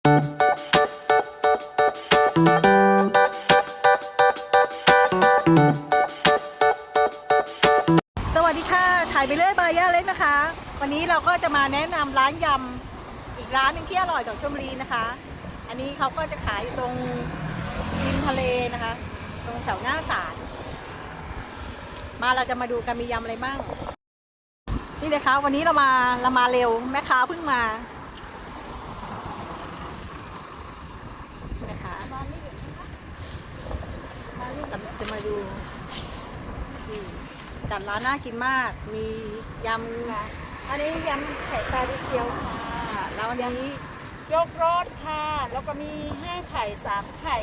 สวัสดีค่ะ ถ่ายไปเรื่อยบายย่าเล็กนะคะ วันนี้เราก็จะมาแนะนำร้านยำอีกร้านหนึงที่อร่อยของชลบุรีนะคะ อันนี้เขาก็จะขายอยู่ตรงริมทะเลนะคะ ตรงแถวหน้าศาลมาเราจะมาดูกันมียำอะไรบ้างนี่นะคะวันนี้เรามาเรามาเร็วแม่ค้าเพิ่งมานะคะ จะมาดูนี่จัดร้านน่ากินมาก มียำอันนี้ยำไข่ปลาดิเซียวค่ะค่ะแล้ววันนี้ยกรสค่ะ แล้วก็มีห้าไข่สามไข่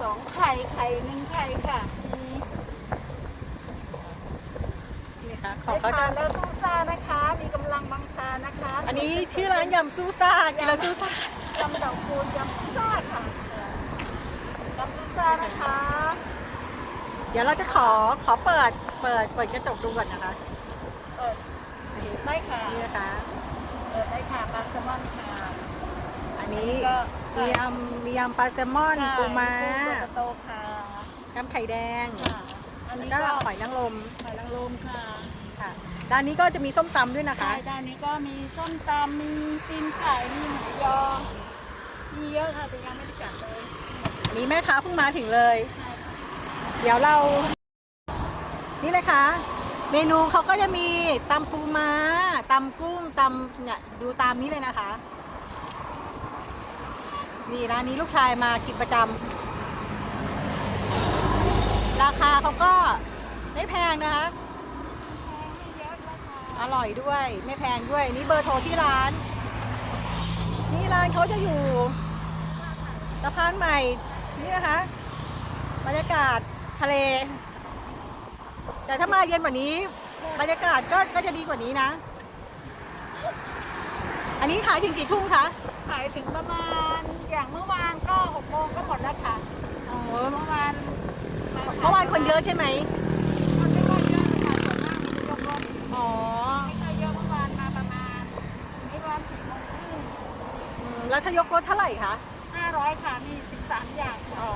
สองไข่ไข่หนึ่งไข่ค่ะมีนี่นะคะขไข่องเขาทาจะนแล้วซูซ่านะคะ มีกำลังบังชานะคะ อันนี้ชื่อร้านยำซูซ่ากินแล้วซูซ่ายำดอกคูณยำซูซ่าค่ะยำ ซูซ่านะคะ เดี๋ยวเราจะขอขอเปิดเปิดเปิดกระจกดูก่อนนะคะเปิดได้ค่ะนี่นะคะเปิดได้ค่ะปลาแซลมอนค่ะ อันนี้ก็ใช่มียำมียำปลาแซลมอนค่ะปูม้าปูโตค่ะยำไข่แดงค่ะอันแล้วนี้ก็ก็หอยนางรมหอยนางรมค่ะค่ะด้านนี้ก็จะมีส้มตำด้วยนะคะใช่ด้านนี้ก็มีส้มตำมีตีนไก่มีหมูยอมีเยอะค่ะแต่ยังไม่ได้จัดเลยอั นี้แม่ค้าเพิ่งมาถึงเลย เดี๋ยวเรา นี่เลยค่ะ เมนูเขาก็จะมีตำปูม้าตำกุ้งตำเนี่ยดูตามนี้เลยนะคะ นี่ร้านนี้ลูกชายมากินประจำราคาเขาก็ไม่แพงนะคะ อร่อยด้วย ไม่แพงด้วย นี่เบอร์โทรที่ร้าน นี่ร้านเขาจะอยู่สะพานใหม่ นี่นะคะบรรยากาศทะเล แต่ถ้ามาเย็นกว่านี้ บรรยากาศก็ก็จะดีกว่านี้นะ อันนี้ขายถึงกี่ทุ่มคะขายถึงประมาณอย่างเมื่อวานก็หกโมงก็หมดแล้วค่ะอ๋อเมื่อวานเมื่อวานคนเยอะใช่ไหมมันไม่ค่อยเยอะค่ะส่วนมากมันจะยกรถอ๋อไม่ค่อยเยอะเมื่อวานมาประมาณไม่วานสี่โมงครึ่งอืมแล้วถ้ายกรถเท่าไหร่คะ ห้าร้อยค่ะ มีสิบสามอย่างค่ะอ๋อ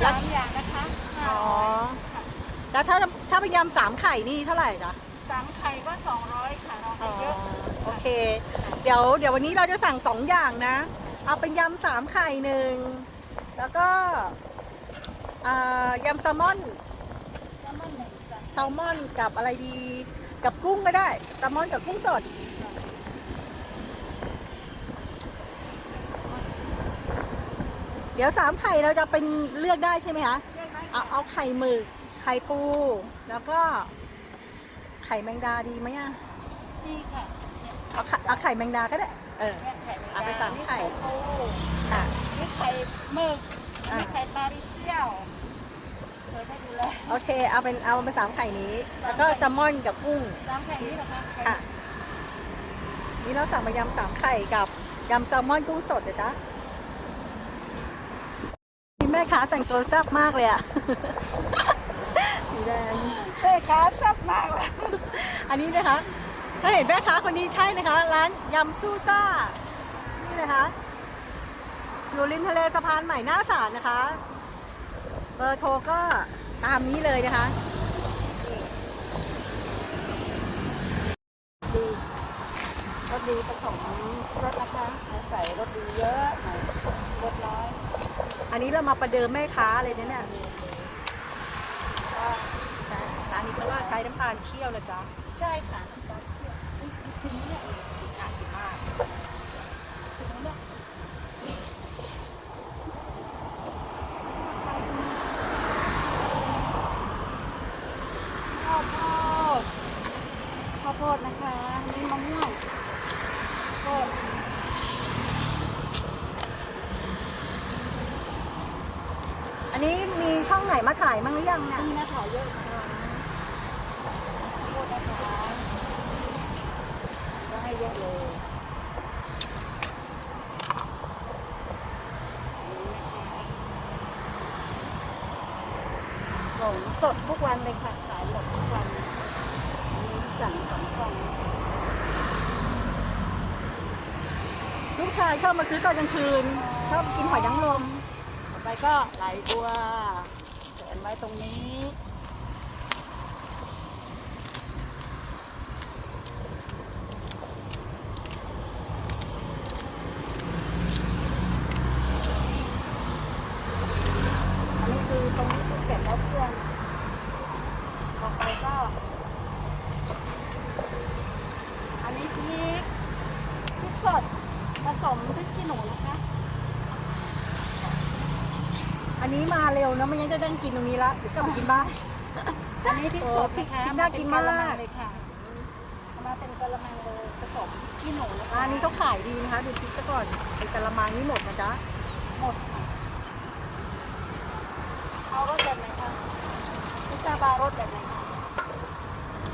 แล้วสามอย่างนะคะห้าอ๋อ ร้อยค่ะแล้วถ้าถ้าเป็นยำสามไข่นี่เท่าไหร่จ๊ะสามไข่ก็สองร้อยค่ะ เราให้เยอะโอเค เดี๋ยวเดี๋ยววันนี้เราจะสั่งสองอย่างนะ เอาเป็นยำสามไข่หนึ่ง แล้วก็อ่ายำแซลมอน แล้วมันหนึ่งจ้ะแซลมอนกับอะไรดี กับกุ้งก็ได้แซลมอนกับกุ้งสด เดี๋ยวสามไข่เราจะเป็นเลือกได้ใช่ไหมคะเรียกไหมเอาเอาไข่หมึกไข่ปู แล้วก็ ไข่แมงดาดีไหมอะนี่ค่ะเนี่ยเอาไข่เอาไข่แมงดาก็ได้ เออเนี่ยไข่แมงดเอาไปสามไข่นี่ปูค่ะนี่ไข่หมึกอ่านี่ไข่ปลาดิเซียวเดี๋ยวให้ดูแลโอเค เอาเป็นเอาเป็นสามไข่นี้ แล้วก็แซลมอนกับกุ้งสามไข่นี้เหรอคะไข่ค่ะนี่เราสั่งมายำสามไข่กับยำแซลมอนกุ้งสดเดี๋ยวจ้ะนี่แม่ ค้าแต่งตัวแซ่บมากเลยอะสีแดงเต้ขาแซ่บมากเลยอันนี้นะคะ ถ้าเห็นแม่ค้าคนนี้ใช่นะคะ ร้านยำซูซ่า นี่นะคะอยู่ริมทะเลสะพานใหม่หน้าศาลนะคะ เบอร์โทรก็ตามนี้เลยนะคะนี่ดีรสดีผสมรสนะคะใส่รสดีเยอะหน่อยรสน้อย อันนี้เรามาประเดิมแม่ค้าเลยนะเนี่ยก็ร้านนี้เขาว่าใช้น้ำตาลเคี่ยวเลยจ้ะใช่ค่ะน้ำตาลเคี่ยวถึงเนี่ยน่ากินมาก ถึงเนี่ยข้าวโพดข้าวโพดนะคะนี่มะม่วงโพด อันนี้มี ช่องไหนมาถ่ายมั้งหรือยังเนี่ยนี่นะถ่ายเยอะนะคะโทษนะคะก็ให้เยอะเลยโอ้สดทุกวันเลยค่ะ ขายหมดทุกวันอันนี้สั่งสองกล่องช่ลูกชายชอบมาซื้อตอนกลางคืน ชอบกินหอยนางรม ต่อไปก็ไหลบัว เห็นไว้ตรงนี้นี้คือตรงนี้คือเสร็จแล้วเพื่อนต่อไปก็ อันนี้พริกพริกสดผสมพริกขี้หนูนะคะ อันนี้มาเร็วนะไม่งั้นจะนั่งกินตรงนี้ละเดี๋ยวกลับไปกินบ้าน อันนี้พริกสดนะคะโอ้พริกน่ากินมาก เป็ะละงเลยค่ะเอามาเป็นกะละมังเลยผสมขี้หนูนะคะอันนี้เขาขายดีนะคะดูพริกซะก่อนไอ้กะละมังนี่หมดนะจ๊ะหมดค่ะเอารสแบบไหนคะพิซซ่าบาร์รสแบบไหนคะ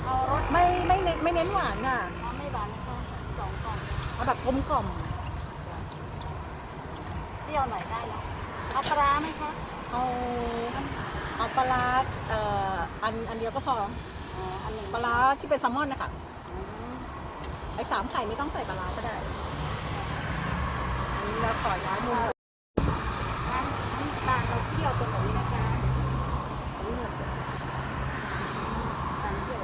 เอารสไม่ไม่เน้นไม่เน้นหวานน่ะเอาไม่หวานนะคะสองกล่องเอาแบบกลมกล่อมเปรี้ยวหน่อยได้นะ เอาปลาร้าไหมคะเอาเอาปลาร้าเอ่ออันอันเดียวก็พออ๋ออันหนึ่งปลาร้าที่เป็นแซลมอนนะคะไอ้สามไข่ไม่ต้องใส่ปลาร้าก็ได้อันนี้เราขอย้ายมุมก่อน น้ำน้ำตาลเราเคี่ยวตัวนี้นะคะ อันนี้หมดเลย ตาลเคี่ยว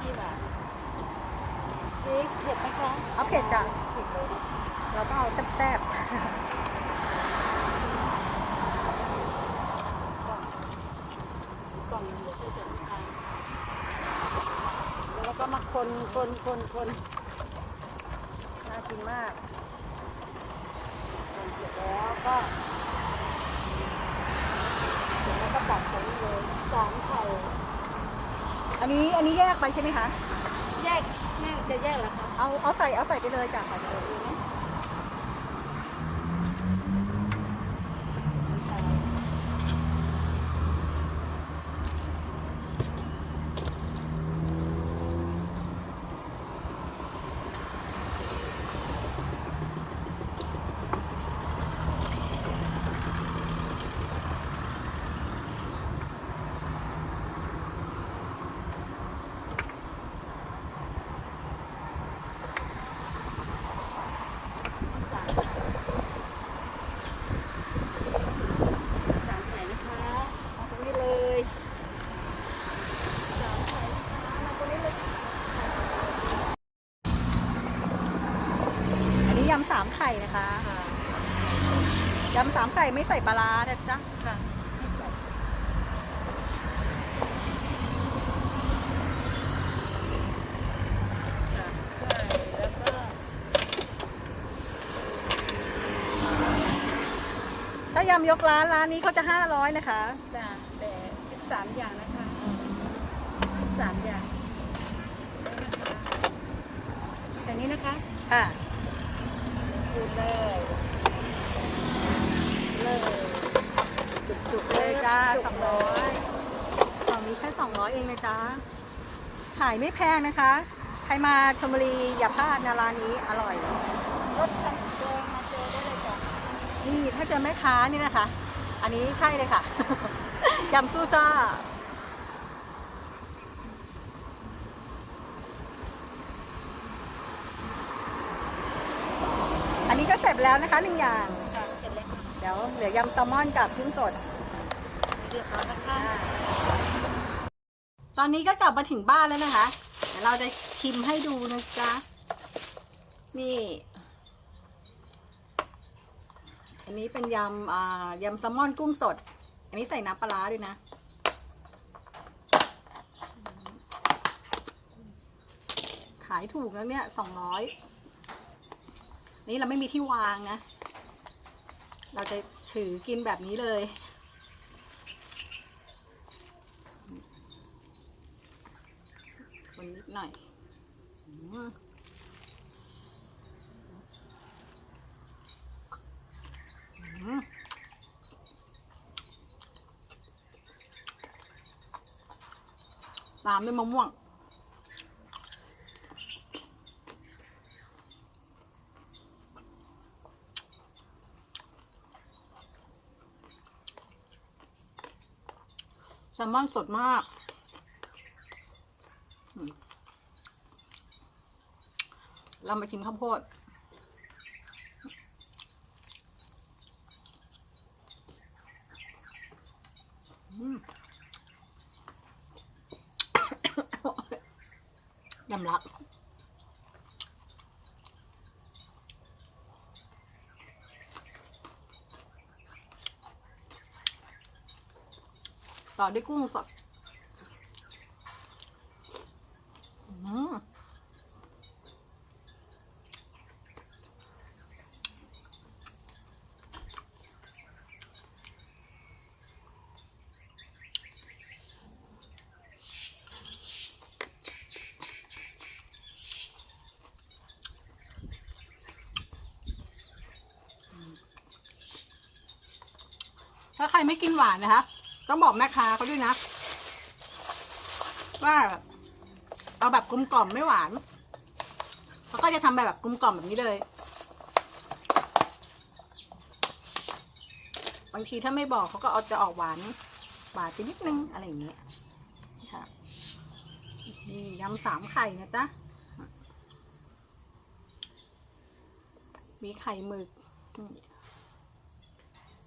นี่หวานพริกเผ็ดไหมคะ เอาเผ็ดจ้ะ เผ็ดเลย เราต้องเอาแซ่บ กล่องเดียวที่เสร็จค่ะแล้วก็มาคนคนคนคนๆน่ากินมากคนเสร็จแล้วก็เสร็จแล้วก็ตักตรงนี้เลยสามไข่อันนี้อันนี้แยกไปใช่ไหมคะ แยกแม่จะแยกเหรอคะเอาเอาใส่เอาใส่ไปเลยจ้ะใส่ไปเลย สามสามไข่นะคะเอาตรงนี้เลยสามไข่นะคะมาตรงนี้เลย อันนี้ยำสามไข่นะคะยำ สามไข่ไม่ใส่ปลาร้านะจ๊ะค่ะไม่ใส่ค่ะใช่แล้วก็ถ้ายำยกร้านร้านนี้เขาจะห้าร้อยนะคะ จ้ะแต่สิบสามอย่างนะคะสิบสามอย่างได้นะคะอย่างนี้นะคะค่ะ พูดเลยเลย จุกๆเลย จ้าจุสอกงเลร้อยยกล่องนี้แค่สองร้อยเองนะจ๊ะ ขายไม่แพงนะคะ ใครมาชลบุรีอย่าพลาดนะร้านนี้อร่อยรถคันเดินมาเจอได้เลยจ้ะนี่ถ้าเจอแม่ค้านี่นะคะ อันนี้ใช่เลยค่ะ ยำซูซ่าอันนี้ก็เสร็จแล้วนะคะหนึ่งอย่างค่ะเสร็จเลยค่ะเดี๋ยวเหลือยำแซลมอนกับกุ้งสด เรียบร้อยนะคะตอนนี้ก็กลับมาถึงบ้านแล้วนะคะ เดี๋ยวเราจะชิมให้ดูนะจ๊ะ นี่ อันนี้เป็นยำอ่ายำแซลมอนกุ้งสด อันนี้ใส่น้ำปลาด้วยนะ ขายถูกแล้วเนี่ยสองร้อยนี่เราไม่มีที่วางนะ เราจะถือกินแบบนี้เลย คนนิดหน่อยอืมอืม ตามด้วยมะม่วง แซลมอนสดมาก เรามาชิมข้าวโพด อืม ยำลัก ต่อด้วยกุ้งสดถ้าใครไม่กินหวานนะคะ ต้องบอกแม่ค้าเขาด้วยนะ ว่าเอาแบบกลมกล่อมไม่หวานเขาก็จะทำแบบแบบกลมกล่อมแบบนี้เลย บางทีถ้าไม่บอกเขาก็เอาจะออกหวานหวานไปนิดนึงอะไรอย่างเงี้ยค่ะนี่ยำสามไข่นะจ๊ะมีไข่หมึก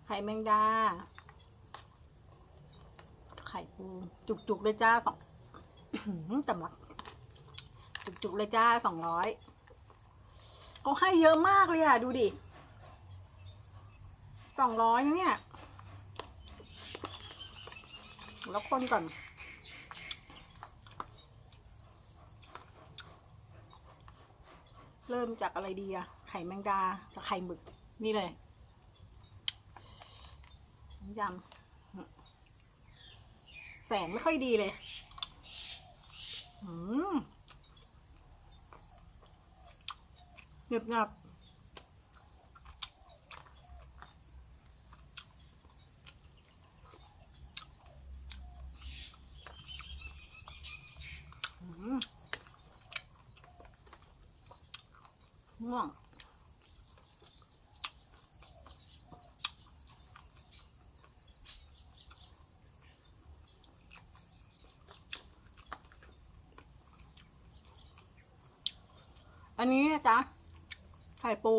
ไข่แมงดา ไข่ปูจุกๆเลยจ้าสองจำลัก จุกๆเลยจ้าสองร้อยเขาให้เยอะมากเลยอะ ดูดิสองร้อยเนี่ย แล้วคนก่อนเริ่มจากอะไรดีอะไข่แมงดากับไข่หมึก นี่เลยยำ แสงไม่ค่อยดีเลยอืมเงียบงับง่วง อันนี้นะจ๊ะ ไข่ปู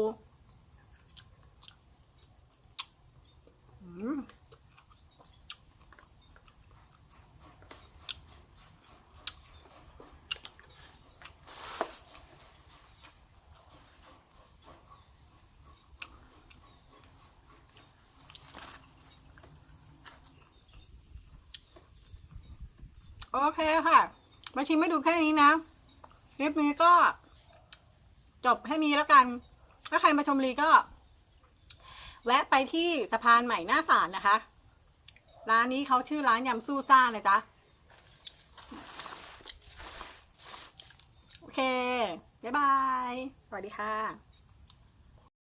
โอเคค่ะ มาชิมไม่ดูแค่นี้นะ คลิปนี้ก็ จบให้มีแล้วกัน ถ้าใครมาชมรีก็ แวะไปที่สะพานใหม่หน้าศาลนะคะ ร้านนี้เขาชื่อร้านยำสู้ซ่าเลยจ้ะโอเค บ๊ายบาย สวัสดีค่ะ